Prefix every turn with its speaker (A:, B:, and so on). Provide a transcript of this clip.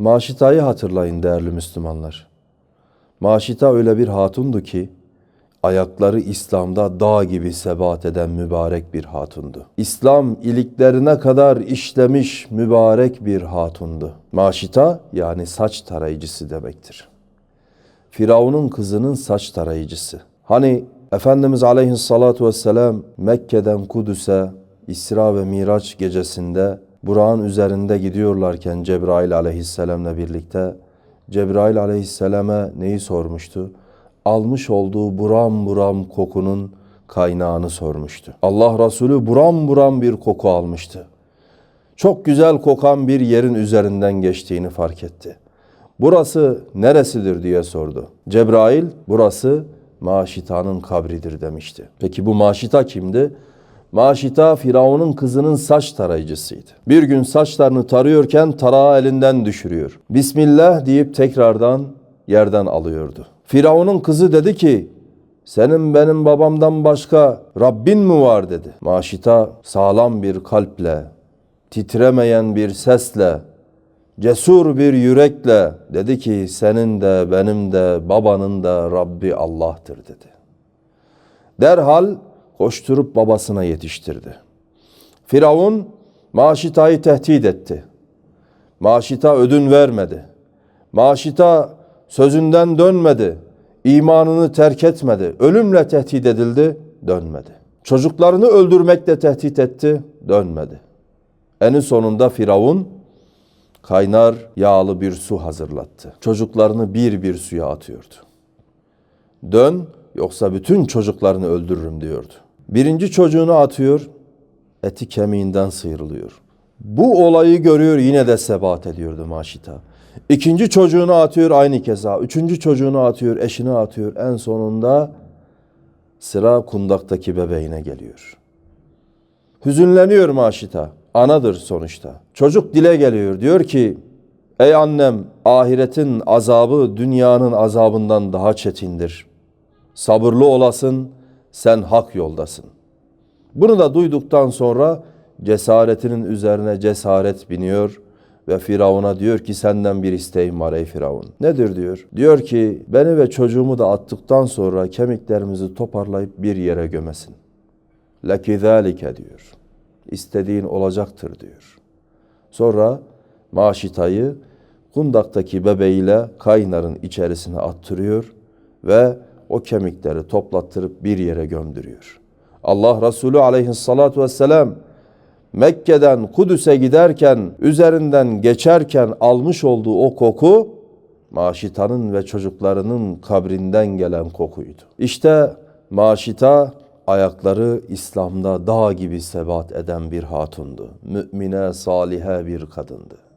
A: Maşita'yı hatırlayın değerli Müslümanlar. Maşita öyle bir hatundu ki ayakları İslam'da dağ gibi sebat eden mübarek bir hatundu. İslam iliklerine kadar işlemiş mübarek bir hatundu. Maşita yani saç tarayıcısı demektir. Firavun'un kızının saç tarayıcısı. Hani Efendimiz Aleyhissalatu vesselam Mekke'den Kudüs'e İsra ve Miraç gecesinde Burak'ın üzerinde gidiyorlarken Cebrail aleyhisselamla birlikte Cebrail aleyhisselame neyi sormuştu? Almış olduğu buram buram kokunun kaynağını sormuştu. Allah Resulü buram buram bir koku almıştı. Çok güzel kokan bir yerin üzerinden geçtiğini fark etti. Burası neresidir diye sordu. Cebrail burası Maşita'nın kabridir demişti. Peki bu Maşita kimdi? Maşita Firavun'un kızının saç tarayıcısıydı. Bir gün saçlarını tarıyorken tarağı elinden düşürüyor. Bismillah deyip tekrardan yerden alıyordu. Firavun'un kızı dedi ki senin benim babamdan başka Rabbin mi var dedi. Maşita sağlam bir kalple, titremeyen bir sesle, cesur bir yürekle dedi ki senin de benim de babanın da Rabbi Allah'tır dedi. Derhal koşturup babasına yetiştirdi. Firavun Maşita'yı tehdit etti. Maşita ödün vermedi. Maşita sözünden dönmedi. İmanını terk etmedi. Ölümle tehdit edildi, dönmedi. Çocuklarını öldürmekle tehdit etti, dönmedi. En sonunda Firavun kaynar yağlı bir su hazırlattı. Çocuklarını bir bir suya atıyordu. Dön yoksa bütün çocuklarını öldürürüm diyordu. Birinci çocuğunu atıyor, eti kemiğinden sıyrılıyor. Bu olayı görüyor yine de sebat ediyordu Maşita. İkinci çocuğunu atıyor aynı keza. Üçüncü çocuğunu atıyor, eşini atıyor. En sonunda sıra kundaktaki bebeğine geliyor. Hüzünleniyor Maşita. Anadır sonuçta. Çocuk dile geliyor. Diyor ki ey annem ahiretin azabı dünyanın azabından daha çetindir. Sabırlı olasın sen hak yoldasın. Bunu da duyduktan sonra cesaretinin üzerine cesaret biniyor ve Firavun'a diyor ki senden bir isteğim var ey Firavun. Nedir diyor. Diyor ki beni ve çocuğumu da attıktan sonra kemiklerimizi toparlayıp bir yere gömesin. Lekizalike diyor. İstediğin olacaktır diyor. Sonra Maşita'yı kundaktaki bebeğiyle kaynarın içerisine attırıyor ve o kemikleri toplattırıp bir yere gömdürüyor. Allah Resulü aleyhissalatu vesselam Mekke'den Kudüs'e giderken üzerinden geçerken almış olduğu o koku Maşita'nın ve çocuklarının kabrinden gelen kokuydu. İşte Maşita ayakları İslam'da dağ gibi sebat eden bir hatundu. Mümine, salihe bir kadındı.